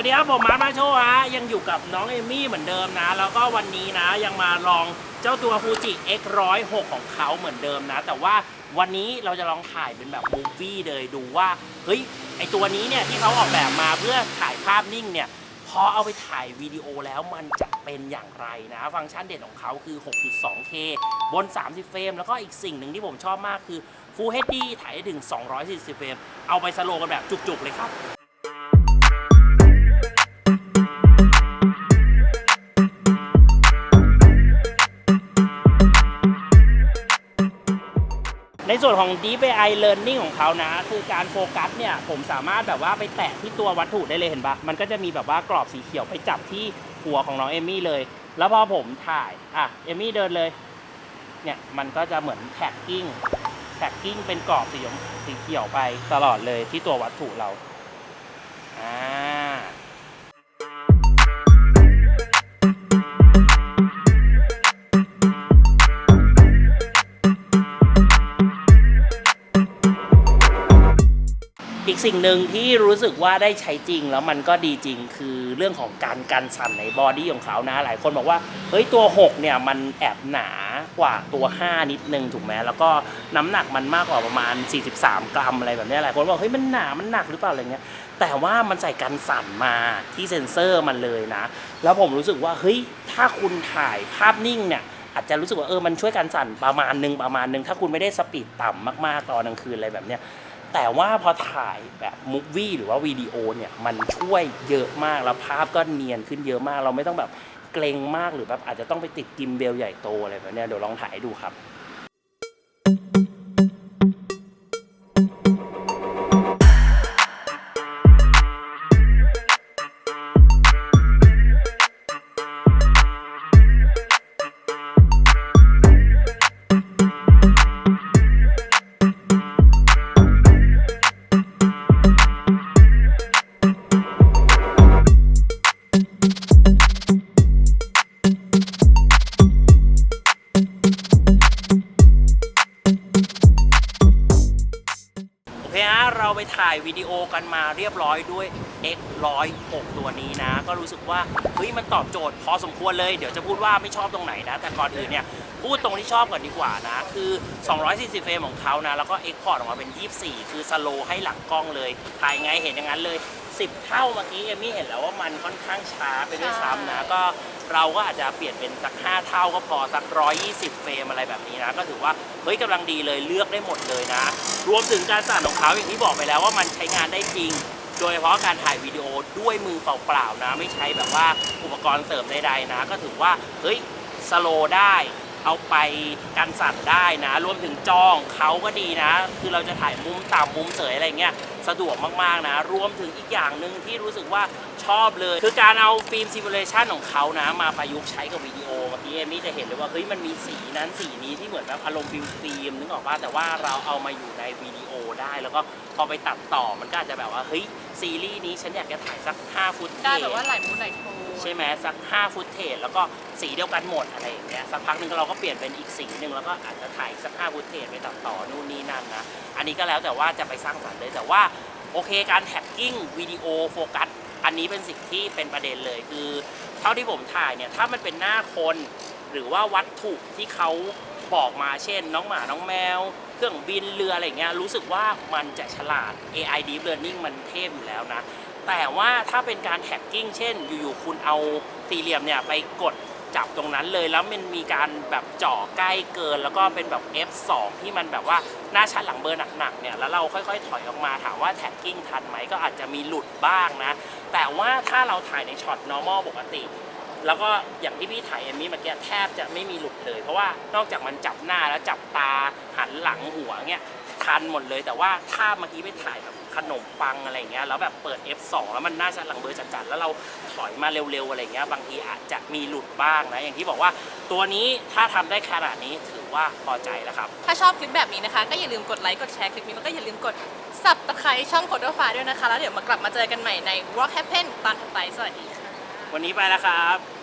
วัสดีครับผมมาร์คมาโชฮะยังอยู่กับน้องเอมี่เหมือนเดิมนะ แล้วก็วันนี้นะยังมาลองเจ้าตัวฟูจิ X106 ของเขาเหมือนเดิมนะ แต่ว่าวันนี้เราจะลองถ่ายเป็นแบบมูฟวี่เลยดูว่าเฮ้ยไอตัวนี้เนี่ยที่เขาออกแบบมาเพื่อถ่ายภาพนิ่งเนี่ยพอเอาไปถ่ายวิดีโอแล้วมันจะเป็นอย่างไรนะ ฟังก์ชันเด่นของเขาคือ 6.2K บน 30 เฟรม แล้วก็อีกสิ่งหนึ่งที่ผมชอบมากคือ Full HD ถ่ายได้ถึง 240 เฟรม เอาไปสโลกันแบบจุกๆเลยครับ ในส่วนของ Deep AI Learning ของเขานะ คือการโฟกัสเนี่ยผมสามารถแบบว่าไปแตะที่ตัววัตถุได้เลยเห็นปะมันก็จะมีแบบว่ากรอบสีเขียวไปจับที่หัวของน้องเอมี่เลย แล้วพอผมถ่ายอะเอมี่เดินเลยเนี่ยมันก็จะเหมือนแท็กกิ้งแท็กกิ้งเป็นกรอบสีสีเขียวไปตลอดเลยที่ตัววัตถุเราอ่า สิ่งหนึ่งที่รู้สึกว่าได้ใช้จริงแล้วมันก็ดีจริงคือเรื่องของการกันสั่นในบอดี้ของเขานะ หลายคนบอกว่าเฮ้ยตัว 6 เนี่ยมันแอบหนากว่าตัว 5 นิดนึงถูกไหมแล้วก็น้ำหนักมันมากกว่าประมาณ 43 กรัมอะไรแบบนี้หลายคนบอกเฮ้ยมันหนามันหนักหรือเปล่าอะไรเงี้ยแต่ว่ามันใส่กันสั่นมาที่เซ็นเซอร์มันเลยนะ แล้วผมรู้สึกว่าเฮ้ยถ้าคุณถ่ายภาพนิ่งเนี่ยอาจจะรู้สึกว่าเออมันช่วยกันสั่นประมาณนึงประมาณนึงถ้าคุณไม่ได้สปีดต่ำมากๆตอนกลางคืนอะไรแบบเนี้ย แต่ว่าพอถ่ายแบบมูฟวี่หรือว่าวิดีโอเนี่ยมันช่วยเยอะมากแล้วภาพก็เนียนขึ้นเยอะมาก เราไม่ต้องแบบเกรงมากหรือแบบอาจจะต้องไปติดกิมเบลใหญ่โตอะไรแบบเนี้ยเดี๋ยวลองถ่ายดูครับ โอเคฮะเราไปถ่ายวิดีโอกันมาเรียบร้อยด้วย X 106 ตัวนี้นะ ก็รู้สึกว่าเฮ้ยมันตอบโจทย์พอสมควรเลย เดี๋ยวจะพูดว่าไม่ชอบตรงไหนนะ แต่ก่อนอื่นเนี่ยพูดตรงที่ชอบก่อนดีกว่านะ คือ 240 เฟรมของเขานะ แล้วก็ Export ออกมาเป็น 24 คือสโลให้หลังกล้องเลย ถ่ายไงเห็นอย่างนั้นเลย 10 เท่าเมื่อกี้เอมี่เห็นแล้วว่ามันค่อนข้างช้าไปด้วยซ้ำนะก็เราก็อาจจะเปลี่ยนเป็นสัก 5 เท่าก็พอสัก 120 เฟรมอะไรแบบนี้นะ ก็ถือว่าเฮ้ยกำลังดีเลยเลือกได้หมดเลยนะ รวมถึงการสั่นของเขาอย่างที่บอกไปแล้วว่ามันใช้งานได้จริง โดยเฉพาะการถ่ายวิดีโอด้วยมือเปล่าๆนะ ไม่ใช้แบบว่าอุปกรณ์เสริมใดๆนะ ก็ถือว่าเฮ้ยสโลได้ เอาไปกันสั่นได้นะ รวมถึงจ้องเขาก็ดีนะ คือเราจะถ่ายมุมต่ำมุมเสยอะไรเงี้ยสะดวกมากๆนะ รวมถึงอีกอย่างหนึ่งที่รู้สึกว่าชอบเลย คือการเอาฟิล์มซิมูเลชันของเขานะ มาประยุกต์ใช้กับวิดีโอเมื่อกี้เอมี่จะเห็นเลยว่าเฮ้ยมันมีสีนั้นสีนี้ที่เหมือนแบบอารมณ์ฟิล์มฟิล์มนึกออกป่ะแต่ว่าเราเอามาอยู่ในวิดีโอได้ แล้วก็พอไปตัดต่อมันก็อาจจะแบบว่าเฮ้ยซีรีส์นี้ฉันอยากจะถ่ายสัก 5 ฟุตได้แบบว่าหลายมูดหลายโทน ใช่ไหมสัก5ฟุตเทจแล้วก็สีเดียวกันหมดอะไรอย่างเงี้ยสักพักหนึ่งเราก็เปลี่ยนเป็นอีกสีหนึ่งแล้วก็อาจจะถ่ายอีกสัก5ฟุตเทจไปตัดต่อนู่นนี่นั่นนะอันนี้ก็แล้วแต่ว่าจะไปสร้างสรรค์เลยแต่ว่าโอเคการแท็กกิ้งวิดีโอโฟกัสอันนี้เป็นสิ่งที่เป็นประเด็นเลยคือ เท่าที่ผมถ่ายเนี่ยถ้ามันเป็นหน้าคน หรือว่าวัตถุที่เขาบอกมาเช่น น้องหมาน้องแมว เครื่องบินเรืออะไรอย่างเงี้ยรู้สึกว่ามันจะฉลาด AI Deep Learning มันเทพอยู่แล้วนะ แต่ว่าถ้าเป็นการแท็กกิ้งเช่น อยู่ๆคุณเอาสี่เหลี่ยมเนี่ยไปกดจับตรงนั้นเลยแล้วมันมีการแบบเจ่อใกล้เกิน แล้วก็เป็นแบบ F2 ที่มันแบบว่าหน้าชัดหลังเบอร์หนักๆเนี่ยแล้วเราค่อยๆ ถอยออกมาถามว่าแท็กกิ้งทันไหมก็อาจจะมีหลุดบ้างนะ แต่ว่าถ้าเราถ่ายในช็อต normal ปกติ แล้วก็อย่างที่พี่ถ่ายเอมมี่เมื่อกี้แทบจะไม่มีหลุดเลย เพราะว่านอกจากมันจับหน้าแล้วจับตาหันหลังหัวเงี้ย ทันหมดเลย แต่ว่าถ้าเมื่อกี้ไปถ่ายแบบขนมปังอะไรเงี้ยแล้วแบบเปิด F2 แล้วมันน่าจะหลังเบอร์จัดๆแล้วเราถอยมาเร็วๆอะไรเงี้ยบางทีอาจจะมีหลุดบ้างนะอย่างที่บอกว่า ตัวนี้ถ้าทำได้ขนาดนี้ถือว่าพอใจแล้วครับ ถ้าชอบคลิปแบบนี้นะคะ ก็อย่าลืมกดไลค์กดแชร์คลิปนี้แล้วก็อย่าลืมกด subscribe ช่องโคดฟ้าด้วยนะคะ แล้วเดี๋ยวมากลับมาเจอกันใหม่ใน Rock Happen ตอนถัดไปสวัสดีค่ะวันนี้ไปแล้วครับ